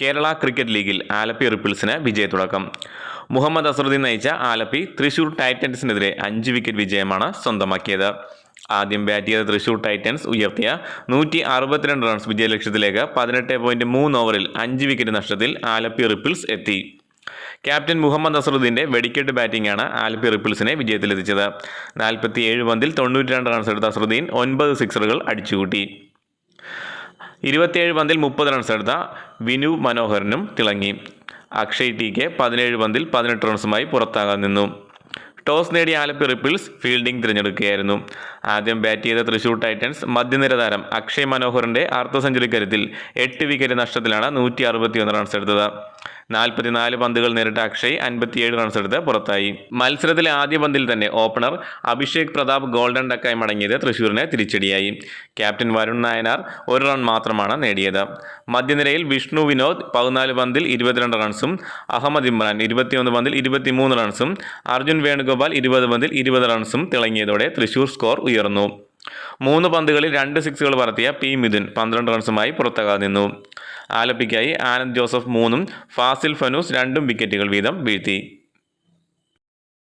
Kerala cricket ലീഗിൽ ആലപ്പി റിപ്പിൾസിന് വിജയത്തുടക്കം. മുഹമ്മദ് അസറുദ്ദീൻ നയിച്ച ആലപ്പി തൃശൂർ ടൈറ്റൻസിനെതിരെ അഞ്ച് വിക്കറ്റ് വിജയമാണ് സ്വന്തമാക്കിയത്. ആദ്യം ബാറ്റ് ചെയ്ത തൃശൂർ ടൈറ്റൻസ് ഉയർത്തിയ നൂറ്റി അറുപത്തിരണ്ട് റൺസ് വിജയലക്ഷ്യത്തിലേക്ക് പതിനെട്ട് പോയിന്റ് മൂന്ന് ഓവറിൽ അഞ്ച് വിക്കറ്റ് നഷ്ടത്തിൽ ആലപ്പി റിപ്പിൾസ് എത്തി. ക്യാപ്റ്റൻ മുഹമ്മദ് അസറുദ്ദീന്റെ വെടിക്കെട്ട് ബാറ്റിംഗാണ് ആലപ്പി റിപ്പിൾസിനെ വിജയത്തിലെത്തിച്ചത്. നാൽപ്പത്തി ഏഴ് പന്തിൽ തൊണ്ണൂറ്റി രണ്ട് റൺസ് എടുത്ത അസറുദ്ദീൻ ഒൻപത് സിക്സറുകൾ അടിച്ചുകൂട്ടി. ഇരുപത്തിയേഴ് പന്തിൽ മുപ്പത് റൺസ് എടുത്ത വിനു മനോഹരനും തിളങ്ങി. അക്ഷയ് ടി കെ പതിനേഴ് പന്തിൽ പതിനെട്ട് റൺസുമായി പുറത്താകാൻ നിന്നു. ടോസ് നേടിയ ആലപ്പി റിപ്പിൾസ് ഫീൽഡിംഗ് തിരഞ്ഞെടുക്കുകയായിരുന്നു. ആദ്യം ബാറ്റ് ചെയ്ത തൃശൂർ ടൈറ്റൻസ് മധ്യനിര താരം അക്ഷയ് മനോഹറിന്റെ അർദ്ധ സെഞ്ചുറി കരുത്തിൽ എട്ട് വിക്കറ്റ് നഷ്ടത്തിലാണ് നൂറ്റി അറുപത്തിയൊന്ന് റൺസ് എടുത്തത്. നാൽപ്പത്തിനാല് പന്തുകൾ നേരിട്ട അക്ഷയ് അൻപത്തിയേഴ് റൺസ് എടുത്ത് പുറത്തായി. മത്സരത്തിലെ ആദ്യ പന്തിൽ തന്നെ ഓപ്പണർ അഭിഷേക് പ്രതാപ് ഗോൾഡൻ ഡക്കായി മടങ്ങിയത് തൃശൂരിന് തിരിച്ചടിയായി. ക്യാപ്റ്റൻ വരുൺ നായനാർ ഒരു റൺ മാത്രമാണ് നേടിയത്. മധ്യനിരയിൽ വിഷ്ണു വിനോദ് പതിനാല് പന്തിൽ ഇരുപത്തിരണ്ട് റൺസും അഹമ്മദ് ഇമ്രാൻ ഇരുപത്തിയൊന്ന് പന്തിൽ ഇരുപത്തിമൂന്ന് റൺസും അർജുൻ വേണുഗോപാൽ ഇരുപത് പന്തിൽ ഇരുപത് റൺസും തിളങ്ങിയതോടെ തൃശൂർ സ്കോർ ഉയർന്നു. മൂന്ന് പന്തുകളിൽ രണ്ട് സിക്സുകൾ പറത്തിയ പി മിഥുൻ പന്ത്രണ്ട് റൺസുമായി പുറത്താകാതെ നിന്നു. ആലപ്പിക്കായി ആനന്ദ് ജോസഫ് മൂന്നും ഫാസിൽ ഫനൂസ് രണ്ടും വിക്കറ്റുകൾ വീതം വീഴ്ത്തി.